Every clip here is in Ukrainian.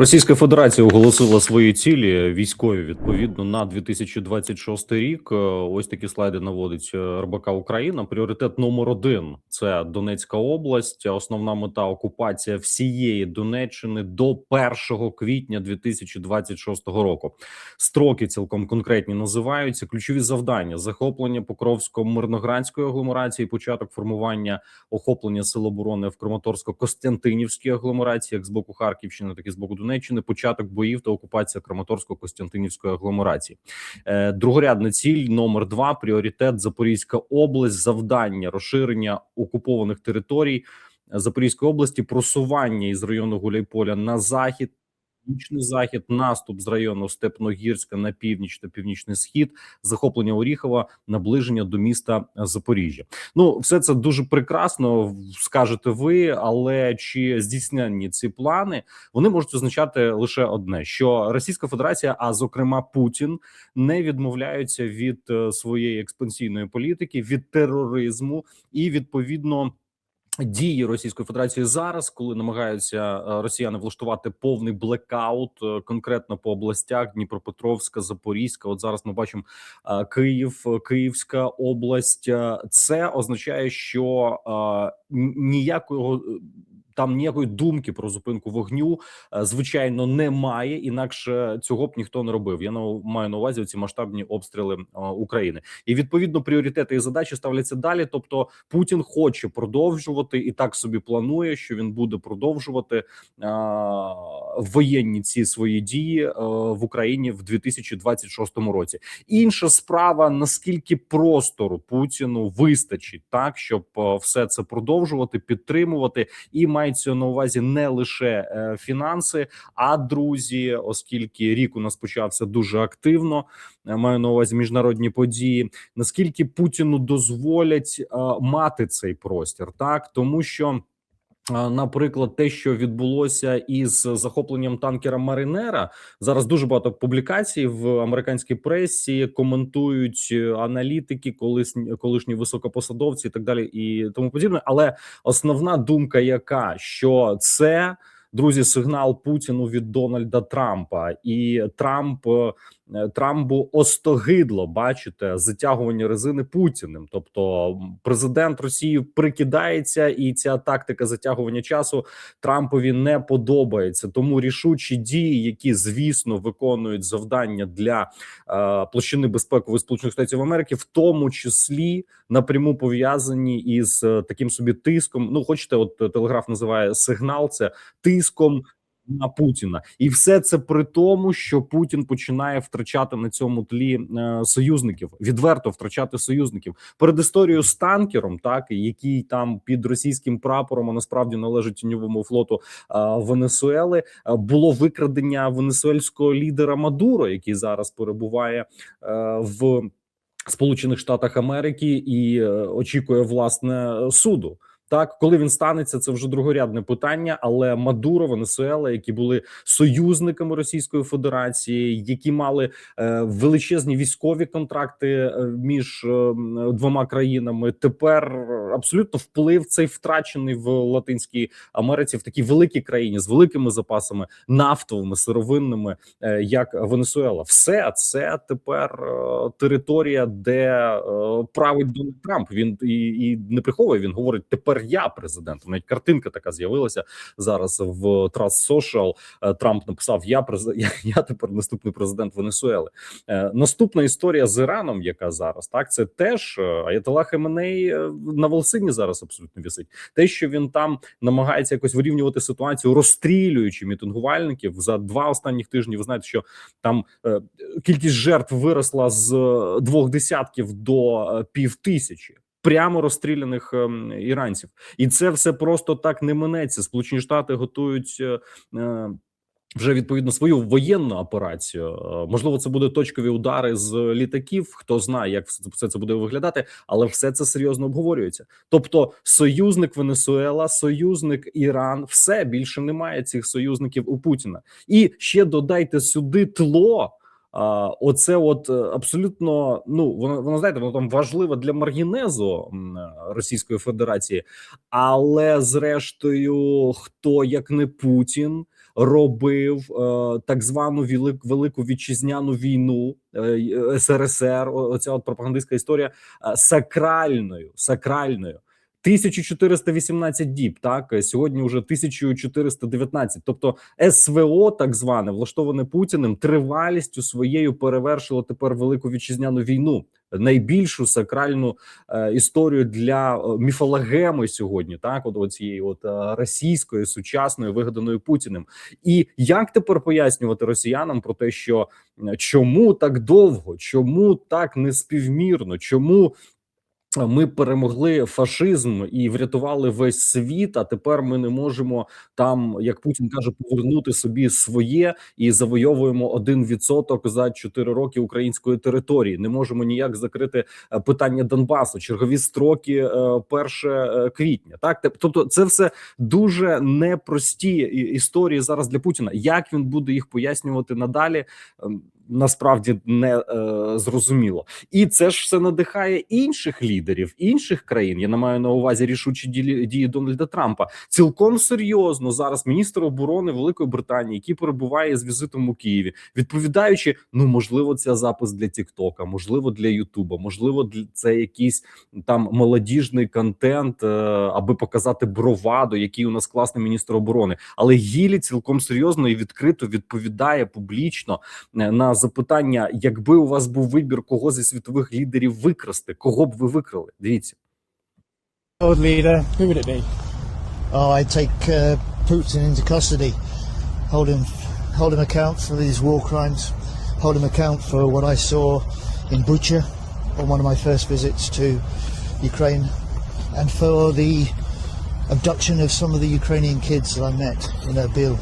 Російська Федерація оголосила свої цілі військові відповідно на 2026 рік. Е, Ось такі слайди наводить е, РБК Україна. Пріоритет номер один це Донецька область. Основна мета окупація всієї Донеччини до 1 квітня 2026 року. Строки цілком конкретні називаються. Ключові завдання: захоплення Покровсько-Мирноградської агломерації, початок формування охоплення сил оборони в Краматорсько-Костянтинівській агломерації, як з боку Харківщини, так і з боку Донеччини. Початок боїв та окупація Краматорсько-Костянтинівської агломерації. Е, Другорядна ціль номер два: пріоритет Запорізька область, завдання розширення окупованих територій Запорізької області, просування із району Гуляйполя на захід. Північний захід, наступ з району Степногірська на північ та північний схід, захоплення Оріхова, наближення до міста Запоріжжя. Ну, все це дуже прекрасно скажете ви, але чи здійснені ці плани вони можуть означати лише одне: що Російська Федерація, а зокрема Путін, не відмовляються від е, своєї експансійної політики, від тероризму і відповідно. Дії Російської Федерації зараз, коли намагаються е, росіяни влаштувати повний блекаут, е, конкретно по областях Дніпропетровська, Запорізька. От зараз ми бачимо е, Київ, Київська область. Це означає, що ніякого там ніякої думки про зупинку вогню е, звичайно немає. Інакше цього б ніхто не робив. Я маю на увазі ці масштабні обстріли е, України, і відповідно пріоритети і задачі ставляться далі. Тобто Путін хоче продовжувати і так собі планує, що він буде продовжувати а, воєнні ці свої дії а, в Україні в 2026 році. Інша справа наскільки простору Путіну вистачить так, щоб все це продовжувати, підтримувати, і мається на увазі не лише е, фінанси, а друзі, оскільки рік у нас почався дуже активно. е, Маю на увазі міжнародні події наскільки Путіну дозволять е, мати цей простір, так тому що. Е, Наприклад, те, що відбулося із захопленням танкера Маринера, зараз дуже багато публікацій в американській пресі коментують е, аналітики, колишні, колишні високопосадовці і так далі, і тому подібне. Але основна думка, яка? Що це друзі, сигнал Путіну від Дональда Трампа, і Трамп е, Трампу остогидло бачите затягування резини Путіним. Тобто, президент Росії прикидається, і ця тактика затягування часу Трампові не подобається. Тому рішучі дії, які звісно виконують завдання для е, площини безпекової сполучених штатів Америки, в тому числі напряму пов'язані із е, таким собі тиском. Ну, хочете, от е, телеграф називає сигнал, це тиском. На Путіна, і все це при тому, що Путін починає втрачати на цьому тлі е, союзників, відверто втрачати союзників перед історією з танкером, так який там під російським прапором а насправді належить тіньовому флоту е, Венесуели. е, було викрадення венесуельського лідера Мадуро, який зараз перебуває е, в Сполучених Штатах Америки і е, очікує власне суду. Так, коли він станеться, це вже другорядне питання. Але Мадуро, Венесуела, які були союзниками Російської Федерації, які мали е, величезні військові контракти е, між е, двома країнами, тепер абсолютно вплив цей втрачений в Латинській Америці в такій великій країні з великими запасами нафтовими сировинними, е, як Венесуела. Все це тепер е, територія, де е, править Дональд Трамп. Він і, і не приховує. Він говорить: тепер я президент. Навіть картинка така з'явилася зараз в Trust Social. Е, Трамп написав: Я през... я, тепер наступний президент Венесуели. Е, Наступна історія з Іраном, яка зараз так, це теж е, Аятолла Хеменей на Волсині зараз абсолютно вісить. Те, що він там намагається якось вирівнювати ситуацію, розстрілюючи мітингувальників за два останніх тижні. Ви знаєте, що там кількість жертв виросла з двох десятків до пів тисячі. Прямо розстріляних ем, іранців, і це все просто так не минеться. Сполучені Штати готують е, е, вже відповідно свою воєнну операцію. Е, Можливо, це буде точкові удари з літаків. Хто знає, як все це буде виглядати, але все це серйозно обговорюється. Тобто, союзник Венесуела, союзник Іран, все більше немає цих союзників у Путіна. І ще додайте сюди тло. Оце, от е, абсолютно ну воно воно знаєте, воно там важливо для маргінезу е, Російської Федерації, але зрештою, хто як не Путін робив е, так звану велику вітчизняну війну СРСР. Оця от пропагандистська історія сакральною, сакральною. 1418 діб, так сьогодні вже 1419. Тобто СВО, так зване, влаштоване Путіним, тривалістю своєю перевершило тепер велику вітчизняну війну, найбільшу сакральну е, історію для е, міфологеми сьогодні, так от цієї от е, російської сучасної вигаданої Путіним. І як тепер пояснювати росіянам про те, що е, чому так довго, чому так неспівмірно, чому ми перемогли фашизм і врятували весь світ. А тепер ми не можемо там, як Путін каже, повернути собі своє і завойовуємо один відсоток за 4 роки української території. Не можемо ніяк закрити е, питання Донбасу, чергові строки е, 1 квітня. Так тобто, це все дуже непрості історії зараз для Путіна. Як він буде їх пояснювати надалі? Насправді не е, зрозуміло, і це ж все надихає інших лідерів інших країн. Я не маю на увазі рішучі дії, дії Дональда Трампа. Цілком серйозно зараз міністр оборони Великої Британії, який перебуває з візитом у Києві, відповідаючи: ну можливо, це запис для Тіктока, можливо, для Ютуба, можливо, це якийсь там молодіжний контент, е, аби показати броваду, який у нас класний міністр оборони. Але Гілі цілком серйозно і відкрито відповідає публічно е, на запитання: якби у вас був вибір кого зі світових лідерів викрасти, кого б ви викрали? Дивіться. world leader, who would it be? Oh, I'd take uh, Putin into custody, hold him, hold him account for these war crimes, hold him account for what I saw in Bucha on one of my first visits to Ukraine, and for the abduction of some of the Ukrainian kids that I met in Erbil.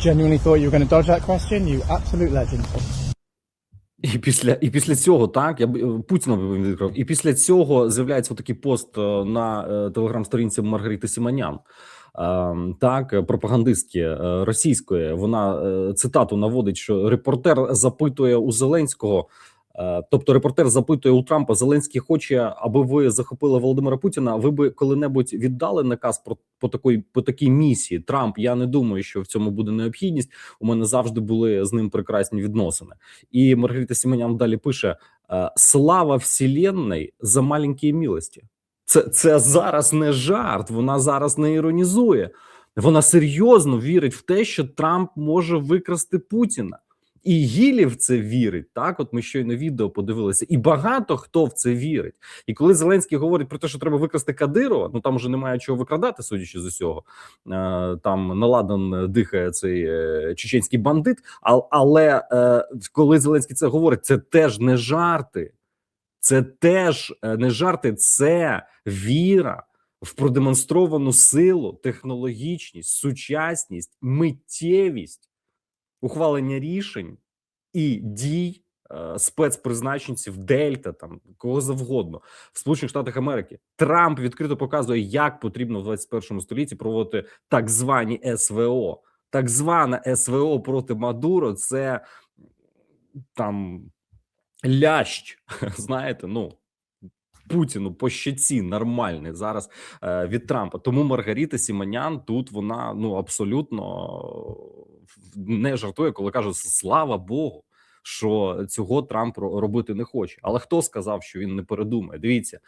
Genuinely thought you were going to dodge that question. You absolute legend. І після і після цього так я б е, Путіна б відкрив. І після цього з'являється такий пост е, на е, телеграм-сторінці Маргарити Сіманян. Ем, Так, пропагандистки російської. Вона цитату наводить, що репортер запитує у Зеленського. Е, Тобто репортер запитує у Трампа: Зеленський хоче, аби ви захопили Володимира Путіна. Ви би коли-небудь віддали наказ про по такої по такій місії? Трамп. Я не думаю, що в цьому буде необхідність. У мене завжди були з ним прекрасні відносини. І Маргарита Сіменян далі пише: е, Слава Вселенной за маленькі милості. Це, це зараз не жарт. Вона зараз не іронізує. Вона серйозно вірить в те, що Трамп може викрасти Путіна. І Гілі в це вірить. Так, от ми щойно відео подивилися, і багато хто в це вірить. І коли Зеленський говорить про те, що треба викрасти Кадирова, ну там вже немає чого викрадати, судячи з усього. Е, Там наладан дихає цей е, чеченський бандит. Але е, коли Зеленський це говорить, це теж не жарти. Це теж е, не жарти, це віра в продемонстровану силу, технологічність, сучасність, миттєвість ухвалення рішень і дій е, спецпризначенців Дельта, там кого завгодно в Сполучених Штатах Америки. Трамп відкрито показує, як потрібно в 21 столітті проводити так звані СВО. Так звана СВО проти Мадуро. Це там лящ, знаєте, ну. Путіну по щеці нормальний зараз е, від Трампа. Тому Маргарита Сіманян тут вона ну абсолютно не жартує, коли каже слава Богу, що цього Трамп ро- робити не хоче. Але хто сказав, що він не передумає? Дивіться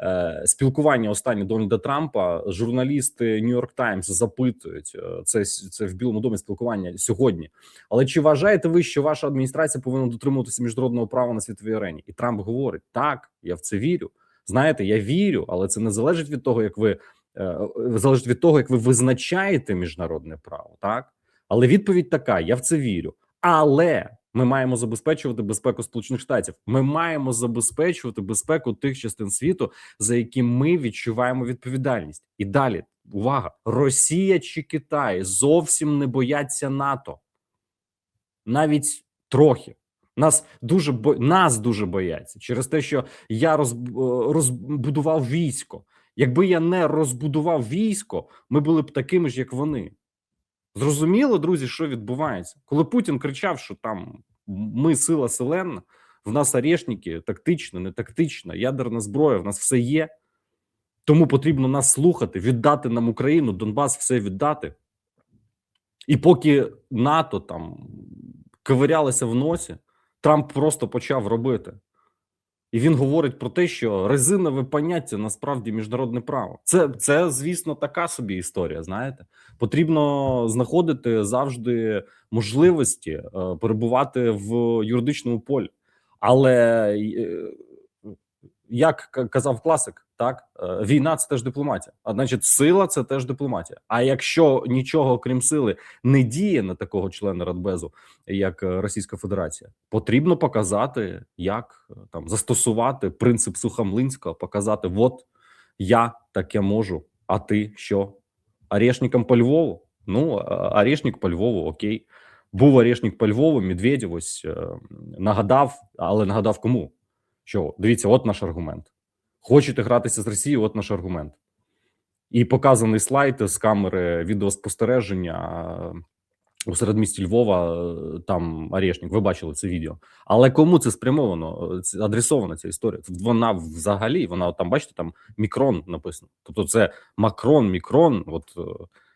е, спілкування останнє Дональда Трампа. Журналісти Нью-Йорк Таймс запитують е, це. Це в Білому домі спілкування сьогодні. Але чи вважаєте ви, що ваша адміністрація повинна дотримуватися міжнародного права на світовій арені? І Трамп говорить: так, я в це вірю. Знаєте, я вірю, але це не залежить від того, як ви е, залежить від того, як ви визначаєте міжнародне право, так але відповідь така: я в це вірю. Але ми маємо забезпечувати безпеку Сполучених Штатів. Ми маємо забезпечувати безпеку тих частин світу, за які ми відчуваємо відповідальність. І далі увага: Росія чи Китай зовсім не бояться НАТО, навіть трохи. Нас дуже бо нас дуже бояться через те, що я роз, розбудував військо. Якби я не розбудував військо, ми були б такими ж, як вони. Зрозуміло, друзі, що відбувається, коли Путін кричав, що там ми сила селена, в нас орешники, тактично, не тактично, ядерна зброя, в нас все є. Тому потрібно нас слухати, віддати нам Україну, Донбас, все віддати. І поки НАТО там ковирялися в носі, Трамп просто почав робити. І він говорить про те, що резинове поняття насправді міжнародне право. Це, це звісно, така собі історія. Знаєте, потрібно знаходити завжди можливості е, перебувати в юридичному полі. Але е, як казав класик, так е, війна це теж дипломатія. А значить, сила це теж дипломатія. А якщо нічого крім сили не діє на такого члена Радбезу, як е, Російська Федерація, потрібно показати, як е, там застосувати принцип Сухомлинського, показати: от я таке можу, а ти що? Орешником по Львову? Ну, орешник по Львову, окей. Був орешник по Львову, Медведєв ось нагадав, але нагадав кому? Що дивіться, от наш аргумент. Хочете гратися з Росією? От наш аргумент. І показаний слайд з камери відеоспостереження е, у середмісті Львова. е, Там Арєшнік, ви бачили це відео. Але кому це спрямовано? Е, Адресована ця історія. Вона взагалі, вона от там, бачите, там мікрон написано. Тобто, це Макрон, мікрон. От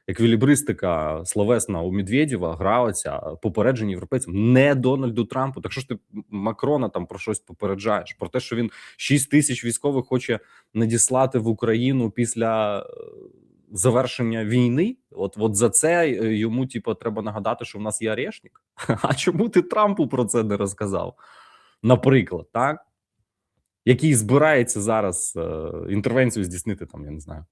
еквілібристика словесна у Медведєва грається попередження європейцям не Дональду Трампу. Так що ж ти Макрона там про щось попереджаєш? Про те, що він 6 тисяч військових хоче надіслати в Україну після е, завершення війни. От, от за це е, йому, типу, треба нагадати, що в нас є орешник. А чому ти Трампу про це не розказав? Наприклад, так? Який збирається зараз е, інтервенцію здійснити, там, я не знаю,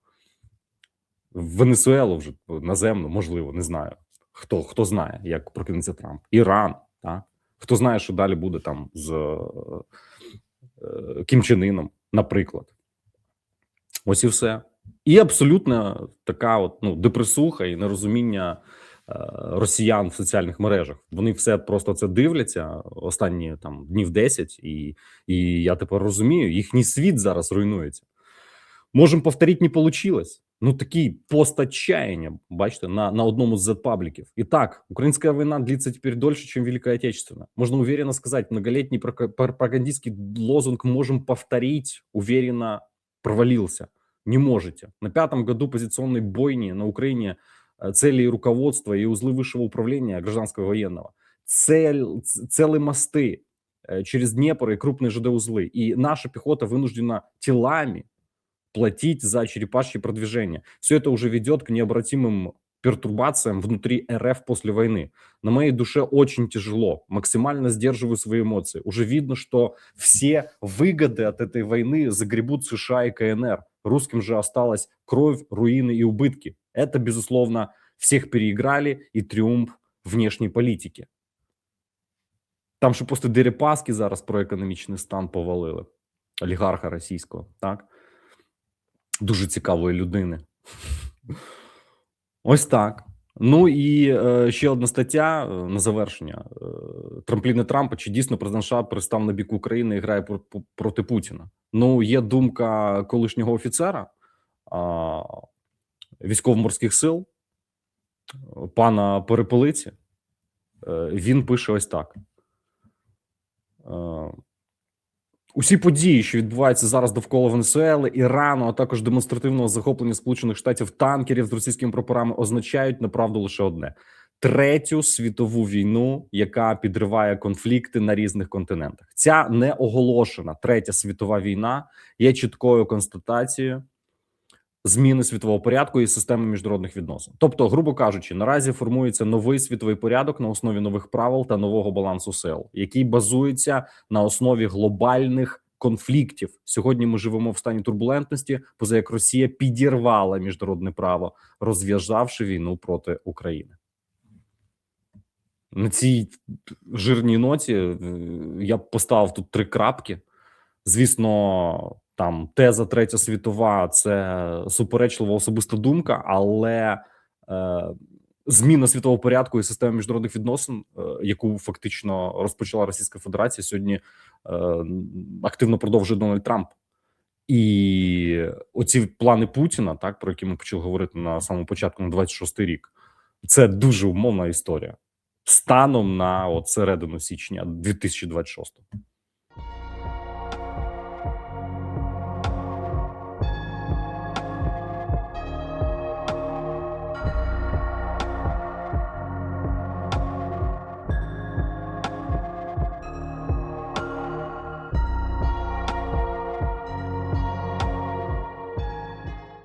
в Венесуелу вже наземно, можливо, не знаю. Хто хто знає, як прокинеться Трамп, Іран, так? хто знає, що далі буде там з е, е, Кім Чен Іном, наприклад. Ось і все. І абсолютно така от ну депресуха і нерозуміння е, росіян в соціальних мережах. Вони все просто це дивляться останні там днів 10, і, і я тепер розумію, їхній світ зараз руйнується. Можем повторити, не получилось. Ну, такий пост отчаяния, бачите, на, на одному з Z-пабликів. Итак, украинская война длится теперь дольше, чем Великая Отечественная. Можно уверенно сказать, многолетний прока- пропагандистский лозунг «можем повторить» уверенно провалился. Не можете. На пятом году позиционной бойни на Украине э, цели руководства и узлы высшего управления гражданского военного, цель, целые мосты э, через Днепр и крупные ЖД-узлы. И наша пехота вынуждена телами платить за черепашьи продвижения. Все это уже ведет к необратимым пертурбациям внутри РФ после войны. На моей душе очень тяжело, максимально сдерживаю свои эмоции. Уже видно, что все выгоды от этой войны загребут США и КНР. Русским же осталась кровь, руины и убытки. Это, безусловно, всех переиграли и триумф внешней политики. Там ще просто Дерипаски зараз про економічний стан повалили олігарха російського, так? Дуже цікавої людини. Ось так. Ну і е, ще одна стаття е, на завершення: е, трампліни Трампа. Чи дійсно президент США перестав на бік України і грає про, про- проти Путіна? Ну, є думка колишнього офіцера а, військово-морських сил, е, пана Перепелиці. Е, Він пише ось так. Е, Усі події, що відбуваються зараз довкола Венесуели, Ірану, а також демонстративного захоплення Сполучених Штатів танкерів з російськими прапорами, означають направду лише одне: третю світову війну, яка підриває конфлікти на різних континентах. Ця неоголошена третя світова війна є чіткою констатацією зміни світового порядку і системи міжнародних відносин. Тобто, грубо кажучи, наразі формується новий світовий порядок на основі нових правил та нового балансу сил, який базується на основі глобальних конфліктів. Сьогодні ми живемо в стані турбулентності, поза як Росія підірвала міжнародне право, розв'язавши війну проти України. На цій жирній ноті е, я поставив тут три крапки. Звісно, там теза третя світова це суперечлива особиста думка, але е, зміна світового порядку і системи міжнародних відносин, е, яку фактично розпочала Російська Федерація, сьогодні е, активно продовжує Дональд Трамп. І оці плани Путіна, так про які ми почали говорити на самому початку на 26-й рік, це дуже умовна історія станом на от середину січня 2026